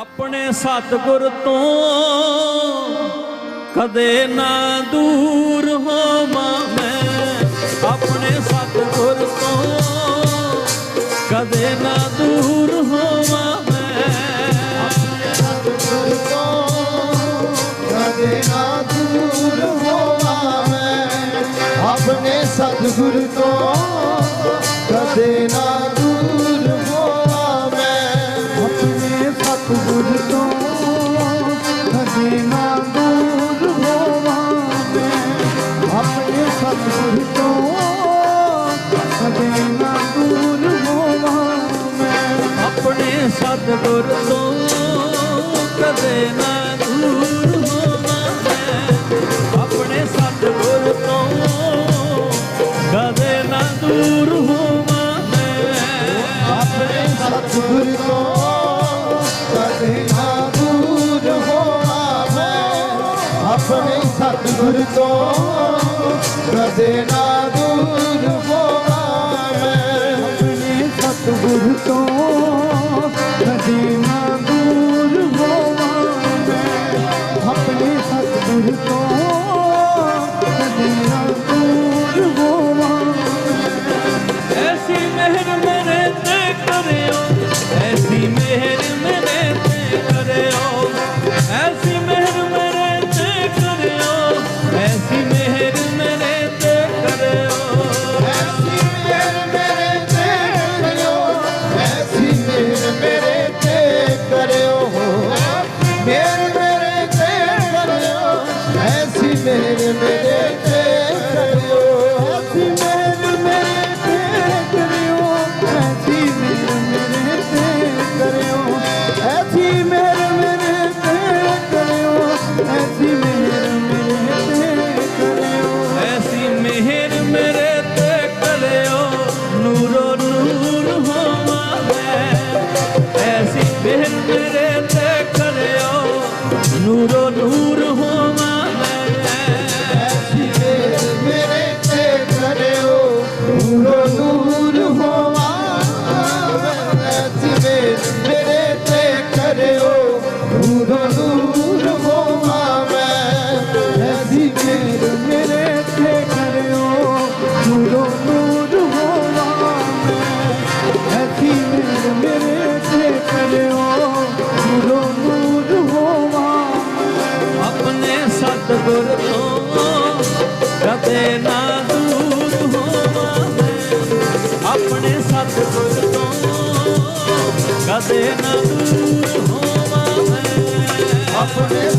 ਆਪਣੇ ਸਤਿਗੁਰ ਤੋਂ ਕਦੇ ਨਾ ਦੂਰ ਹੋਵਾਂ ਮੈਂ। ਆਪਣੇ ਸਤਿਗੁਰ ਤੋਂ ਕਦੇ ਨਾ ਦੂਰ ਹੋਵਾਂ ਮੈਂ। ਸਤਿਗੁਰ ਤੋਂ ਕਦੇ ਨਾ ਦੂਰ ਹੋਵਾਂ ਮੈਂ। ਆਪਣੇ ਸਤਿਗੁਰ ਤੋਂ ਆਪਣੇ ਸਤਿਗੁਰ ਤੋਂ ਕਦੇ ਨਾ ਦੂਰ ਹੋ Before.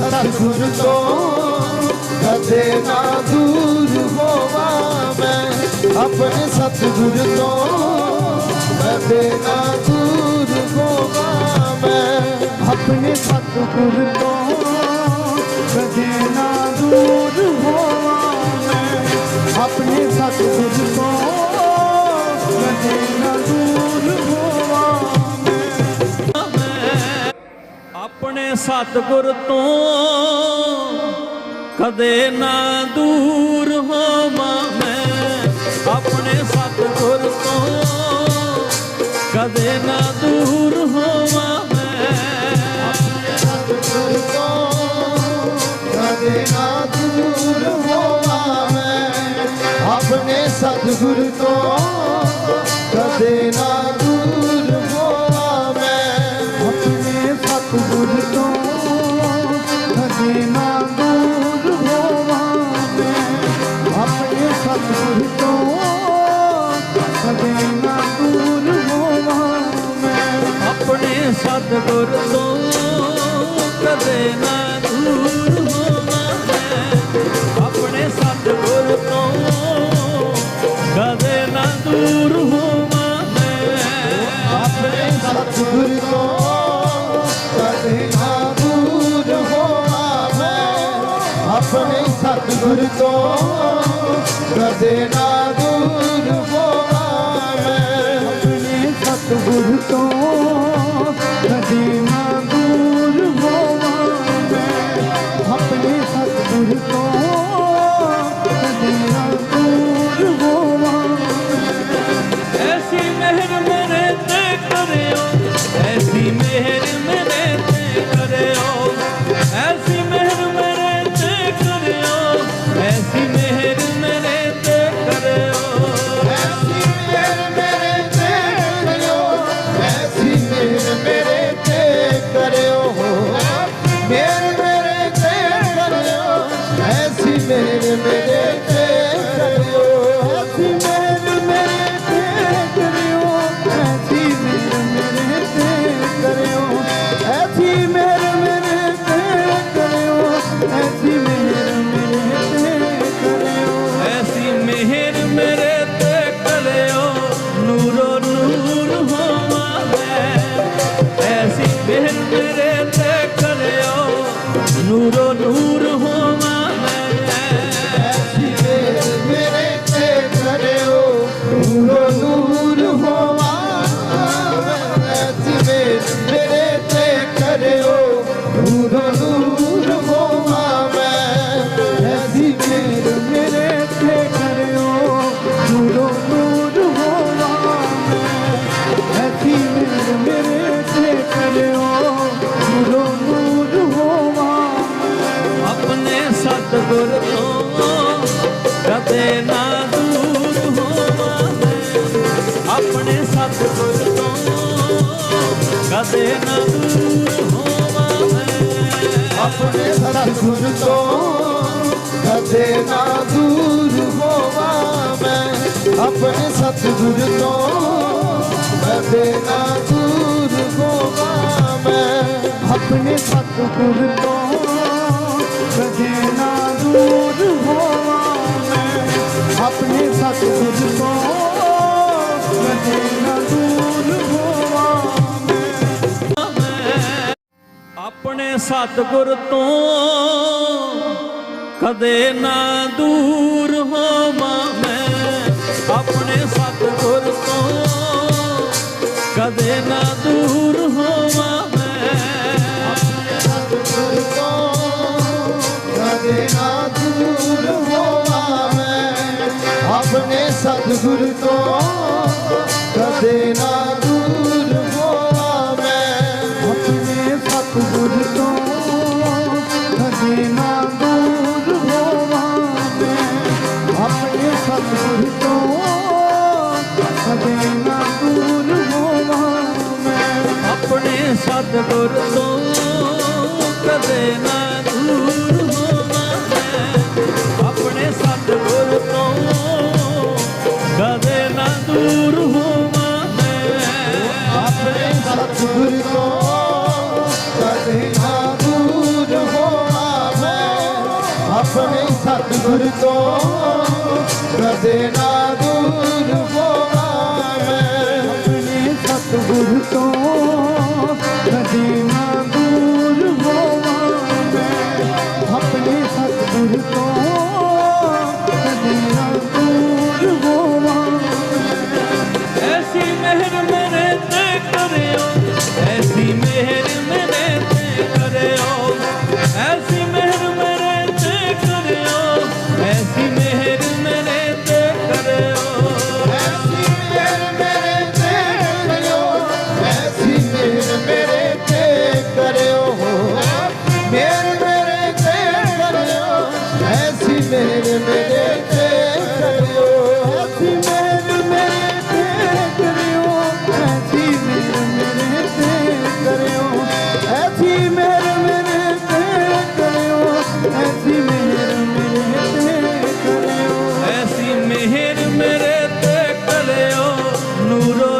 ਸਤਿਗੁਰ ਤੋਂ ਕਦੇ ਨਾ ਦੂਰ ਹੋਵਾਂ ਮੈਂ ਆਪਣੇ ਸਤਿਗੁਰ ਤੋਂ ਕਦੇ ਨਾ ਦੂਰ ਹੋਵਾਂ ਮੈਂ ਆਪਣੇ ਸਤਿਗੁਰ ਤੋਂ ਕਦੇ ਨਾ ਦੂਰ ਹੋਵਾਂ ਮੈਂ। ਆਪਣੇ ਸਤਿਗੁਰ ਤੋਂ ਕਦੇ ਨਾ ਦੂਰ ਹੋਵਾਂ। ਆਪਣੇ ਸਤਿਗੁਰ ਤੋਂ ਕਦੇ ਨਾ ਦੂਰ ਹੋਵਾਂ ਮੈਂ। ਆਪਣੇ ਸਤਿਗੁਰ ਤੋਂ ਕਦੇ ਨਾ ਦੂਰ ਹੋਵਾਂ ਮੈਂ। ਸਤਿਗੁਰ ਤੋਂ ਕਦੇ ਨਾ ਦੂਰ ਹੋਵਾਂ ਮੈਂ। ਆਪਣੇ ਸਤਿਗੁਰ ਤੋਂ ਸਤਿਗੁਰ ਤੋਂ ਕਦੇ ਨਾ ਦੂਰ ਹੋਵਾਂ ਮੈਂ ਆਪਣੇ ਸਤਿਗੁਰ ਤੋਂ ਕਦੇ ਨਾ ਦੂਰ ਹੋਵਾਂ ਮੈਂ ਆਪਣੇ ਸਤਿਗੁਰ ਤੋਂ ਕਦੇ ਨਾ ਦੂਰ ਹੋਣਾ ਮੈਂ ਆਪਣੇ ਸਤਿਗੁਰ ਤੋਂ ਕਦੇ ਨਾ ਦੂਰ ਹੋਣਾ ਮੈਂ ਆਪਣੇ ਸਤਿਗੁਰ ਤੋਂ ਆਪਣੇ ਤੋਂ ਕਦੇ ਨਾ ਦੂਰ ਹੋਵਾਂ ਮੈਂ। ਆਪਣੇ ਸਤਿਗੁਰ ਤੋਂ ਕਦੇ ਨਾ ਦੂਰ ਹੋਵਾਂ ਮੈਂ। ਆਪਣੇ ਸਤਿਗੁਰ ਤੋਂ ਕਦੇ ਨਾ ਦੂਰ ਹੋਵਾਂ ਮੈਂ। ਆਪਣੇ ਸਤਿਗੁਰ ਤੋਂ ਕਦੇ ਨਾ ਦੂਰ ਹੋਵਾਂ ਆਪਣੇ ਸਤਿਗੁਰ ਤੋਂ ਕਦੇ ਨਾ ਦੂਰ ਹੋਵਾਂ ਮੈਂ। ਆਪਣੇ ਸਤਿਗੁਰ ਤੋਂ ਕਦੇ ਨਾ ਦੂਰ ਹੋਵਾਂ ਮੈਂ। ਸਤਿਗੁਰ ਤੋਂ ਕਦੇ ਨਾ ਦੂਰ ਹੋਵਾਂ ਮੈਂ। ਆਪਣੇ ਸਤਿਗੁਰ ਤੋਂ ਕਦੇ ਸਤਿਗੁਰ ਤੋਂ ਕਦੇ ਨਾ ਦੂਰ ਹੋਵਾਂ ਮੈਂ ਆਪਣੇ ਸਤਿਗੁਰ ਤੋਂ ਕਦੇ ਨਾ ਦੂਰ ਹੋਵਾਂ ਮੈਂ ਆਪਣੇ ਸਤਿਗੁਰ ਤੋਂ ਕਦੇ ਨਾ ਦੂਰ ਹੋਵਾਂ ਮੈਂ ਆਪਣੇ ਸਤਿਗੁਰ ਤੋਂ ਕਦੇ ਨਾ ਦੂਰ ਹੋਵਾਂ ਮੈਂ ਆਪਣੇ ਸਤਿਗੁਰ ਤੋਂ duro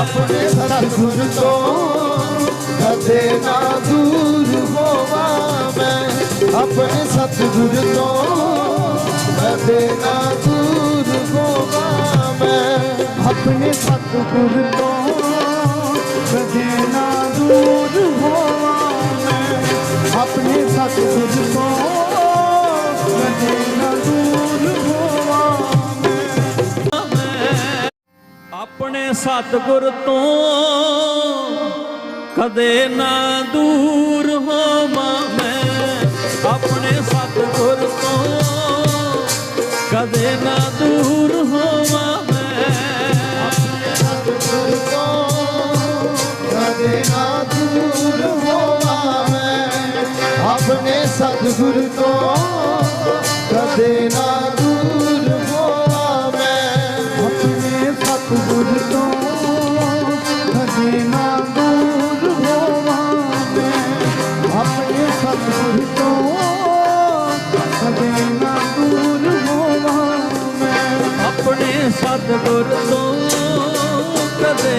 ਆਪਣੇ ਸਤਿਗੁਰ ਤੋਂ ਕਦੇ ਨਾ ਦੂਰ ਹੋਵਾਂ ਮੈਂ। ਆਪਣੇ ਸਤਿਗੁਰ ਤੋਂ ਕਦੇ ਨਾ ਦੂਰ ਹੋਵਾਂ ਮੈਂ। ਆਪਣੇ ਸਤਿਗੁਰ ਤੋਂ ਕਦੇ ਨਾ ਦੂਰ ਹੋਵਾਂ ਮੈਂ। ਆਪਣੇ ਸਤਿਗੁਰ ਤੋਂ ਕਦੇ ਨਾ ਦੂਰ ਸਤਿਗੁਰ ਤੋਂ ਕਦੇ ਨਾ ਦੂਰ ਹੋਵਾਂ ਮੈਂ। ਆਪਣੇ ਸਤਿਗੁਰ ਤੋਂ ਕਦੇ ਨਾ ਦੂਰ ਹੋਵਾਂ ਮੈਂ। ਸਤਿਗੁਰ ਤੋਂ ਕਦੇ ਨਾ ਦੂਰ ਹੋਵਾਂ ਮੈਂ। ਆਪਣੇ ਸਤਿਗੁਰ ਤੋਂ ਕਦੇ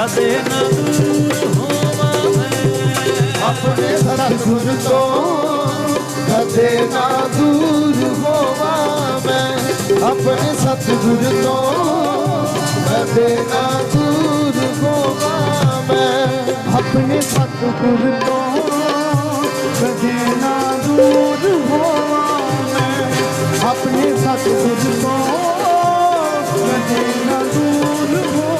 ਕਦੇ ਨਾ ਦੂਰ ਹੋਵਾਂ ਮੈਂ। ਆਪਣੇ ਸਤਿਗੁਰ ਤੋਂ ਕਦੇ ਨਾ ਦੂਰ ਹੋਵਾਂ ਮੈਂ। ਆਪਣੇ ਸਤਿਗੁਰ ਤੋਂ ਕਦੇ ਨਾ ਦੂਰ ਹੋਵਾਂ ਮੈਂ। ਆਪਣੇ ਸਤਿਗੁਰ ਤੋਂ ਕਦੇ ਨਾ ਦੂਰ ਹੋਵਾਂ ਮੈਂ। ਆਪਣੇ ਸਤਿਗੁਰ ਤੋਂ ਕਦੇ ਨਾ ਦੂਰ ਹੋਵਾਂ